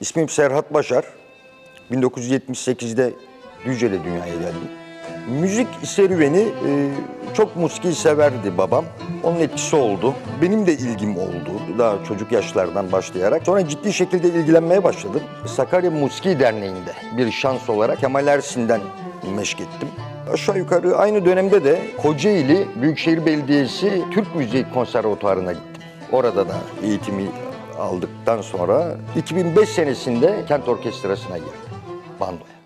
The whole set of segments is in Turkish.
İsmim Serhat Başar. 1978'de Düzce'de dünyaya geldim. Müzik serüveni e, çok musiki severdi babam. Onun etkisi oldu. Benim de ilgim oldu. Daha çocuk yaşlardan başlayarak. Sonra ciddi şekilde ilgilenmeye başladım. Sakarya Musiki Derneği'nde bir şans olarak Kemal Ersin'den meşk ettim. Aşağı yukarı aynı dönemde de Kocaeli Büyükşehir Belediyesi Türk Müziği Konservatuarı'na gittim. Orada da eğitimi aldıktan sonra 2005 senesinde Kent Orkestrası'na girdim. Bandoya.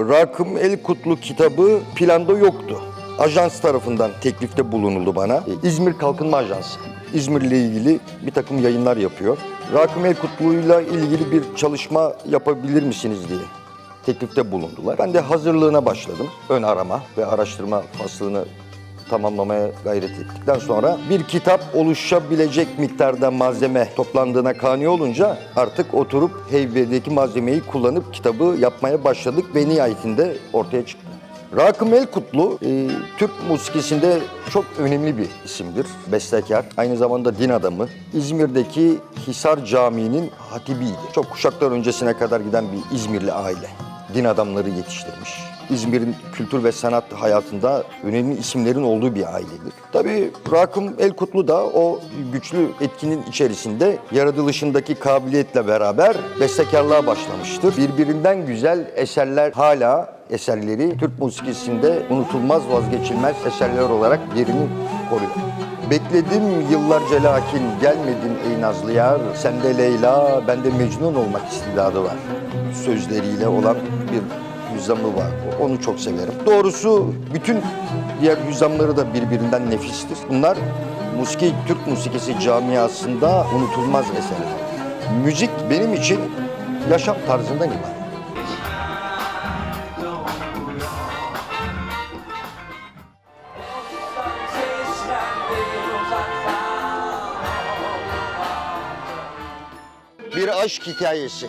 Rakım El Kutlu kitabı planda yoktu. Ajans tarafından teklifte bulunuldu bana. E, İzmir Kalkınma Ajansı. İzmir ile ilgili bir takım yayınlar yapıyor. Rakım El Kutlu'yla ilgili bir çalışma yapabilir misiniz diye teklifte bulundular. Ben de hazırlığına başladım. Ön arama ve araştırma faslını tamamlamaya gayret ettikten sonra bir kitap oluşabilecek miktarda malzeme toplandığına kani olunca artık oturup heybedeki malzemeyi kullanıp kitabı yapmaya başladık ve nihayetinde ortaya çıktı. Rakım Elkutlu e, Türk musikisinde çok önemli bir isimdir, bestekar. Aynı zamanda din adamı. İzmir'deki Hisar Camii'nin hatibiydi. Çok kuşaklar öncesine kadar giden bir İzmirli aile. Din adamları yetiştirmiş. İzmir'in kültür ve sanat hayatında önemli isimlerin olduğu bir ailedir. Tabii Rakım Elkutlu da o güçlü etkinin içerisinde yaratılışındaki kabiliyetle beraber bestekarlığa başlamıştır. Birbirinden güzel eserler hala eserleri Türk musikisinde unutulmaz vazgeçilmez eserler olarak yerini koruyor. Bekledim yıllarca lakin gelmedin ey nazlı yar. Sende Leyla, bende Mecnun olmak istidadı var. Sözleriyle olan bir hüzzamı var. Onu çok severim. Doğrusu bütün diğer hüzzamları da birbirinden nefistir. Bunlar musiki, Türk musikisi camiasında unutulmaz eserler. Müzik benim için yaşam tarzından ibaret. Bir aşk hikayesi.